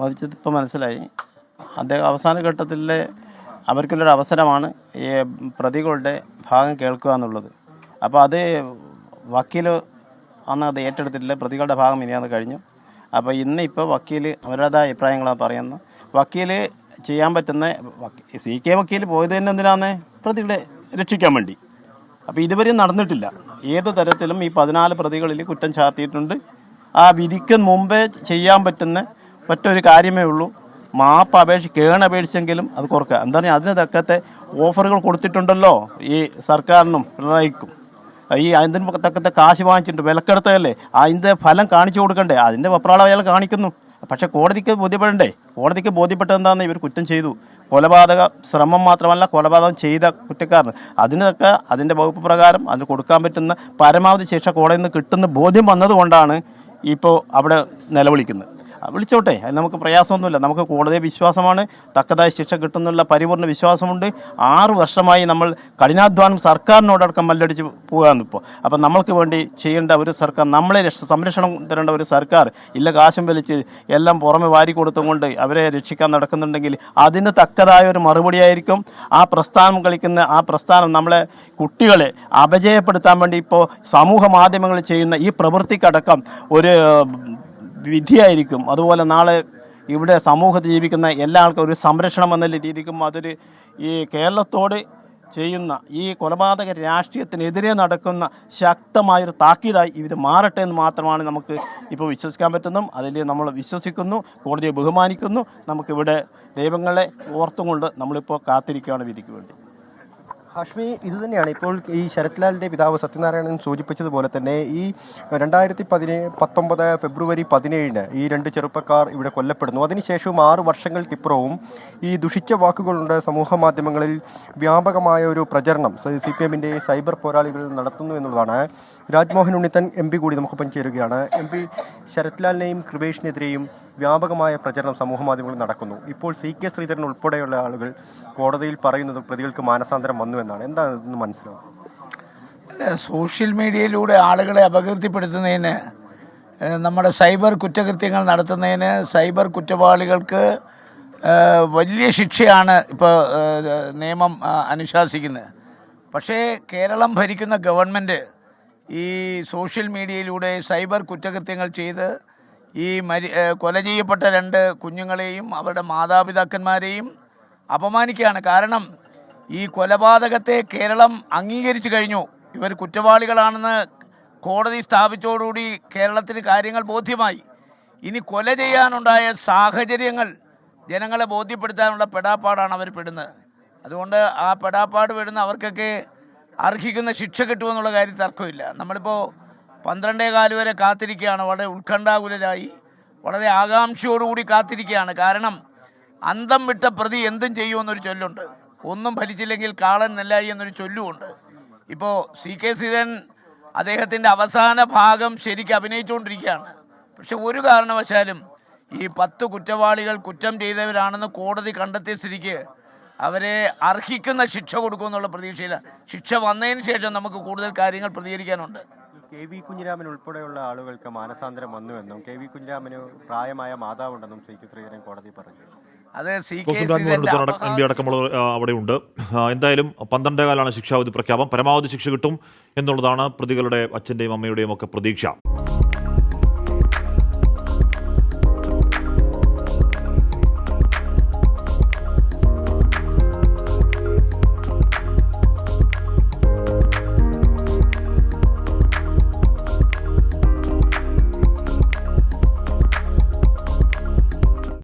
വാദിച്ചത് ഇപ്പോൾ മനസ്സിലായി. അദ്ദേഹം അവസാന ഘട്ടത്തിലെ അവർക്കുള്ളൊരു അവസരമാണ് ഈ പ്രതികളുടെ ഭാഗം കേൾക്കുക എന്നുള്ളത്. അപ്പോൾ അത് വക്കീൽ അന്ന് അത് ഏറ്റെടുത്തിട്ടില്ല. പ്രതികളുടെ ഭാഗം ഇനിയാന്ന് കഴിഞ്ഞു. അപ്പോൾ ഇന്ന് ഇപ്പോൾ വക്കീൽ അവരുടേതായ അഭിപ്രായങ്ങളാണ് പറയുന്നത് വക്കീൽ ചെയ്യാൻ പറ്റുന്ന സി കെ വക്കീൽ പോയത് തന്നെ എന്തിനാന്ന്? പ്രതികളെ രക്ഷിക്കാൻ വേണ്ടി. അപ്പോൾ ഇതുവരെയും നടന്നിട്ടില്ല. ഏത് തരത്തിലും ഈ പതിനാല് പ്രതികളിൽ കുറ്റം ചാർത്തിയിട്ടുണ്ട്. ആ വിധിക്ക് മുമ്പേ ചെയ്യാൻ പറ്റുന്ന ഒറ്റൊരു കാര്യമേ ഉള്ളൂ. മാപ്പ് അപേക്ഷ കേണപേക്ഷിച്ചെങ്കിലും അത് കുറക്കുക എന്താ പറയുക അതിന് തക്കത്തെ ഓഫറുകൾ കൊടുത്തിട്ടുണ്ടല്ലോ ഈ സർക്കാരിനും പിണറായിക്കും. ഈ അതിന് തക്കത്തെ കാശ് വാങ്ങിച്ചിട്ടുണ്ട്. വിലക്കെടുത്തതല്ലേ? അതിന്റെ ഫലം കാണിച്ചു കൊടുക്കണ്ടേ? അതിന്റെ വെപ്രാളം അയാൾ കാണിക്കുന്നു. പക്ഷെ കോടതിക്ക് ബോധ്യപ്പെടണ്ടേ? കോടതിക്ക് ബോധ്യപ്പെട്ടത് എന്താണെന്ന് ഇവർ കുറ്റം ചെയ്തു. കൊലപാതക ശ്രമം മാത്രമല്ല കൊലപാതകം ചെയ്ത കുറ്റക്കാരന്. അതിനൊക്കെ അതിന്റെ വകുപ്പ് പ്രകാരം അതിന് കൊടുക്കാൻ പറ്റുന്ന പരമാവധി ശിക്ഷ കോടതിയിൽ നിന്ന് കിട്ടുന്ന ബോധ്യം വന്നതുകൊണ്ടാണ് ഇപ്പോൾ അവിടെ നിലവിളിക്കുന്നത്. വിളിച്ചോട്ടെ. അത് നമുക്ക് പ്രയാസമൊന്നുമില്ല. നമുക്ക് കൂടുതൽ വിശ്വാസമാണ്. തക്കതായ ശിക്ഷ കിട്ടുന്നുള്ള പരിപൂർണ വിശ്വാസമുണ്ട്. ആറ് വർഷമായി നമ്മൾ കഠിനാധ്വാനം സർക്കാരിനോടക്കം മല്ലടിച്ച് പോകാന്ന് ഇപ്പോൾ. അപ്പം നമ്മൾക്ക് വേണ്ടി ചെയ്യേണ്ട ഒരു സർക്കാർ നമ്മളെ രക്ഷ സംരക്ഷണം തരേണ്ട ഒരു സർക്കാർ ഇല്ല കാശും വലിച്ച് എല്ലാം പുറമെ വാരി കൊടുത്തുകൊണ്ട് അവരെ രക്ഷിക്കാൻ നടക്കുന്നുണ്ടെങ്കിൽ അതിന് തക്കതായ ഒരു മറുപടിയായിരിക്കും. ആ പ്രസ്ഥാനം കളിക്കുന്ന ആ പ്രസ്ഥാനം നമ്മളെ കുട്ടികളെ അപജയപ്പെടുത്താൻ വേണ്ടി ഇപ്പോൾ സമൂഹ മാധ്യമങ്ങൾ ചെയ്യുന്ന ഈ പ്രവൃത്തിക്കടക്കം ഒരു വിധിയായിരിക്കും. അതുപോലെ നാളെ ഇവിടെ സമൂഹത്തിൽ ജീവിക്കുന്ന എല്ലാ ആൾക്കും ഒരു സംരക്ഷണം എന്ന രീതിക്കും അതൊരു ഈ കേരളത്തോട് ചെയ്യുന്ന ഈ കൊലപാതക രാഷ്ട്രീയത്തിനെതിരെ നടക്കുന്ന ശക്തമായൊരു താക്കീതായി ഇത് മാറട്ടെ എന്ന് മാത്രമാണ് നമുക്ക് ഇപ്പോൾ വിശ്വസിക്കാൻ പറ്റുന്നു അതിൽ നമ്മൾ വിശ്വസിക്കുന്നു കോടതിയെ ബഹുമാനിക്കുന്നു. നമുക്കിവിടെ ദൈവങ്ങളെ ഓർത്തുകൊണ്ട് നമ്മളിപ്പോൾ കാത്തിരിക്കുകയാണ് വിധിക്ക് വേണ്ടി. ഹാഷ്മി ഇത് തന്നെയാണ്. ഇപ്പോൾ ഈ ശരത്ലാലിന്റെ പിതാവ് സത്യനാരായണൻ സൂചിപ്പിച്ചതുപോലെ തന്നെ ഈ രണ്ടായിരത്തി പതിനേ പത്തൊമ്പത് ഫെബ്രുവരി പതിനേഴിന് ഈ രണ്ട് ചെറുപ്പക്കാർ ഇവിടെ കൊല്ലപ്പെടുന്നു. അതിനുശേഷവും ആറ് വർഷങ്ങൾക്കിപ്പുറവും ഈ ദുഷിച്ച വാക്കുകളുണ്ട് സമൂഹ മാധ്യമങ്ങളിൽ. വ്യാപകമായ ഒരു പ്രചരണം സി പി എമ്മിന്റെ സൈബർ പോരാളികൾ നടത്തുന്നു എന്നുള്ളതാണ്. രാജ്മോഹൻ ഉണ്ണിത്തൻ എം പി കൂടി നമുക്കൊപ്പം ചേരുകയാണ്. എം പി ശരത്ലാലിനെയും കൃപേഷിനെതിരെയും വ്യാപകമായ പ്രചരണം സമൂഹ മാധ്യമങ്ങളിൽ നടക്കുന്നു. ഇപ്പോൾ സി കെ ശ്രീധരൻ ഉൾപ്പെടെയുള്ള ആളുകൾ കോടതിയിൽ പറയുന്നത് പ്രതികൾക്ക് മാനസാന്തരം വന്നു എന്നാണ് എന്താണ് മനസ്സിലാവും സോഷ്യൽ മീഡിയയിലൂടെ ആളുകളെ അപകീർത്തിപ്പെടുത്തുന്നതിന് നമ്മുടെ സൈബർ കുറ്റകൃത്യങ്ങൾ നടത്തുന്നതിന് സൈബർ കുറ്റവാളികൾക്ക് വലിയ ശിക്ഷയാണ് ഇപ്പോൾ നിയമം അനുശാസിക്കുന്നത്. പക്ഷേ കേരളം ഭരിക്കുന്ന ഗവൺമെന്റ് ഈ സോഷ്യൽ മീഡിയയിലൂടെ സൈബർ കുറ്റകൃത്യങ്ങൾ ചെയ്ത് ഈ മരി കൊല ചെയ്യപ്പെട്ട രണ്ട് കുഞ്ഞുങ്ങളെയും അവരുടെ മാതാപിതാക്കന്മാരെയും അപമാനിക്കുകയാണ്. കാരണം ഈ കൊലപാതകത്തെ കേരളം അംഗീകരിച്ചു കഴിഞ്ഞു. ഇവർ കുറ്റവാളികളാണെന്ന് കോടതി സ്ഥാപിച്ചതോടുകൂടി കേരളത്തിന് കാര്യങ്ങൾ ബോധ്യമായി. ഇനി കൊല ചെയ്യാനുണ്ടായ സാഹചര്യങ്ങൾ ജനങ്ങളെ ബോധ്യപ്പെടുത്താനുള്ള പെടാപ്പാടാണ് അവർ പെടുന്നത്. അതുകൊണ്ട് ആ പെടാപ്പാട് പെടുന്ന അവർക്കൊക്കെ അർഹിക്കുന്ന ശിക്ഷ കിട്ടുമെന്നുള്ള കാര്യം തർക്കമില്ല. നമ്മളിപ്പോൾ പന്ത്രണ്ടേ കാൽ വരെ കാത്തിരിക്കുകയാണ്. വളരെ ഉത്കണ്ഠാകുലരായി വളരെ ആകാംക്ഷയോടുകൂടി കാത്തിരിക്കുകയാണ്. കാരണം അന്തം വിട്ട പ്രതി എന്തും ചെയ്യുമെന്നൊരു ചൊല്ലുണ്ട്. ഒന്നും ഫലിച്ചില്ലെങ്കിൽ കാളൻ നെല്ലായി എന്നൊരു ചൊല്ലുമുണ്ട്. ഇപ്പോൾ സി കെ സീതൻ അദ്ദേഹത്തിന്റെ അവസാന ഭാഗം ശരിക്കും അഭിനയിച്ചുകൊണ്ടിരിക്കുകയാണ്. പക്ഷെ ഒരു കാരണവശാലും ഈ പത്ത് കുറ്റവാളികൾ കുറ്റം ചെയ്തവരാണെന്ന് കോടതി കണ്ടെത്തിയ സ്ഥിതിക്ക് അവരെ അർഹിക്കുന്ന ശിക്ഷ കൊടുക്കുമെന്നുള്ള പ്രതീക്ഷയിലാണ്. ശിക്ഷ വന്നതിന് ശേഷം നമുക്ക് കൂടുതൽ കാര്യങ്ങൾ പ്രതികരിക്കാനുണ്ട്. കെ വി കുഞ്ഞിരാമൻ ഉൾപ്പെടെയുള്ള ആളുകൾക്ക് മാനസാന്തരം വന്നുവെന്നും കെ വി കുഞ്ഞിരാമന് പ്രായമായ മാതാവുണ്ടെന്നും സി കെ ശ്രീധരൻ കോടതി പറഞ്ഞു. അത് സി കെ എം പി അടക്കമുള്ള അവിടെയുണ്ട്. എന്തായാലും പന്ത്രണ്ടേ കാലാണ് ശിക്ഷാവിധി പ്രഖ്യാപനം. പരമാവധി ശിക്ഷ കിട്ടും എന്നുള്ളതാണ് പ്രതികളുടെ അച്ഛന്റെയും അമ്മയുടെയും ഒക്കെ പ്രതീക്ഷ.